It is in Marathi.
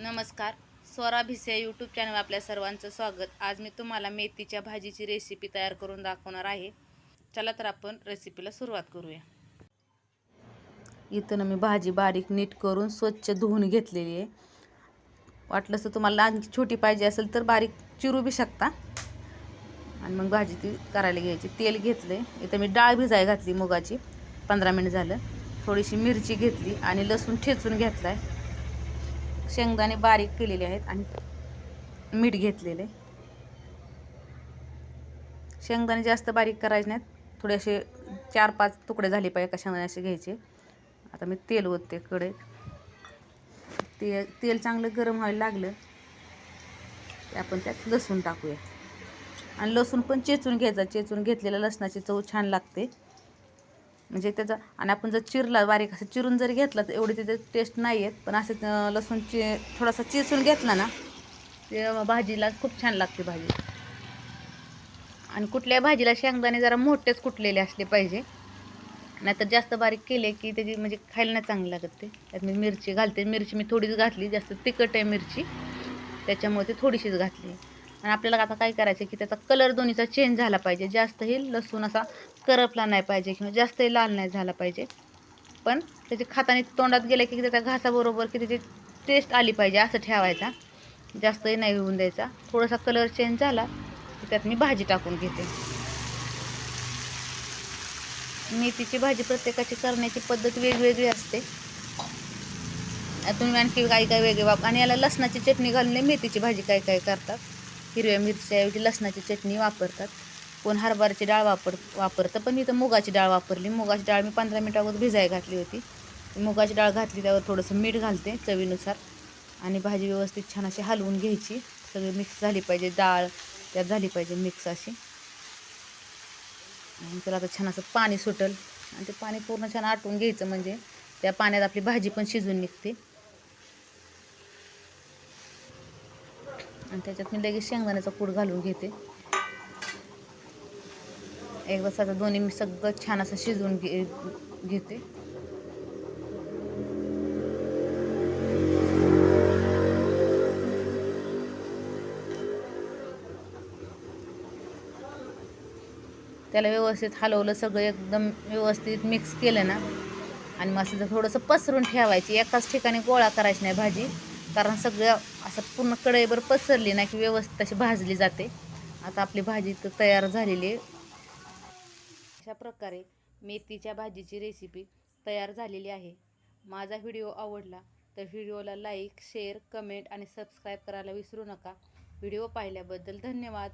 नमस्कार. स्वरा भिसे यूट्यूब चॅनल आपल्या सर्वांचं स्वागत. आज मी तुम्हाला मेथीच्या भाजीची रेसिपी तयार करून दाखवणार आहे. चला तर आपण रेसिपीला सुरुवात करूया. इथं मी भाजी बारीक नीट करून स्वच्छ धुवून घेतलेली आहे. वाटलं तर तुम्हाला आणखी छोटी पाहिजे असेल तर बारीक चिरू बी शकता. आणि मग भाजी ती करायला घ्यायची. तेल घेतलं आहे इथं मी डाळ भिजाय घातली मुगाची. पंधरा मिनिट झालं. थोडीशी मिरची घेतली आणि लसूण ठेचून घेतला आहे शेंगदाणे बारीक केलेले आहेत आणि मीठ घेतलेले. शेंगदाणे जास्त बारीक करायचे नाहीत. थोडे असे चार पाच तुकडे झाले पाहिजे का शेंगदाणे असे घ्यायचे. आता मी तेल ओतते कडे. ते तेल चांगलं गरम व्हायला लागलं की आपण त्यात लसूण टाकूया. आणि लसूण पण चेचून घ्यायचा. चेचून घेतलेल्या लसणाची चव छान लागते. म्हणजे त्याचा आणि आपण जर चिरला बारीक असं चिरून जरी घेतला तर एवढी त्याचे टेस्ट नाही आहेत पण असं लसूण चि थोडासा चिसून घेतला ना ते भाजीला खूप छान लागते भाजी. आणि कुठल्या भाजीला शेंगदाणे जरा मोठेच कुटलेले असले पाहिजे. नाहीतर जास्त बारीक केले की त्याची म्हणजे खायला नाही चांगलं लागत ते. त्यात मी मिरची घालते. मिरची मी थोडीच घातली जास्त तिखट आहे मिरची. त्याच्यामुळे ती थोडीशीच घातली. आणि आपल्याला आता काय करायचं की त्याचा कलर दोन्हीचा चेंज झाला पाहिजे. जास्तही लसूण असा करपला नाही पाहिजे किंवा जास्तही लाल नाही झाला पाहिजे. पण त्याचे खाताने तोंडात गेले की त्याच्या घासाबरोबर की त्याची टेस्ट आली पाहिजे असं ठेवायचा. जास्तही नाही होऊन द्यायचा. थोडासा कलर चेंज झाला की त्यात मी भाजी टाकून घेते. मेथीची भाजी प्रत्येकाची करण्याची पद्धत वेगवेगळी असते. तुम्ही आणखी काही काही वेगळे वाप आणि याला लसणाची चटणी घालून मेथीची भाजी काय काय करतात? हिरव्या मिरच्याऐवजी लसणाची चटणी वापरतात. कोण हरभऱ्याची डाळ वापर वापरतं. पण इथं मुगाची डाळ वापरली. मुगाची डाळ मी पंधरा मिनिट अगोदर भिजाय घातली होती. मुगाची डाळ घातली त्यावर थोडंसं मीठ घालते चवीनुसार. आणि भाजी व्यवस्थित छान अशी हलवून घ्यायची. सगळी मिक्स झाली पाहिजे. डाळ त्यात झाली पाहिजे मिक्स अशी. आणि त्याला आता छान असं पाणी सुटल. आणि ते पाणी पूर्ण छान आटून घ्यायचं म्हणजे त्या पाण्यात आपली भाजी पण शिजून निघते. आणि त्याच्यात मी लगेच शेंगदाण्याचा कूड घालून घेते. एकदा आता दोन्ही मी सगळं छान असं शिजवून घे घेते. त्याला व्यवस्थित हलवलं सगळं एकदम व्यवस्थित मिक्स केलं ना. आणि मग असं थोडंसं पसरून ठेवायची एकाच ठिकाणी गोळा करायची नाही भाजी कारण सगळं असं पूर्ण कढईभर पसरली ना की व्यवस्थित अशी भाजली जाते. आता आपली भाजी तर तयार झालेली आहे. अशा प्रकारे मेथीच्या भाजीची रेसिपी तयार झालेली आहे. माझा व्हिडिओ आवडला तर व्हिडिओला लाईक शेअर कमेंट आणि सबस्क्राईब करायला विसरू नका. व्हिडिओ पाहिल्याबद्दल धन्यवाद.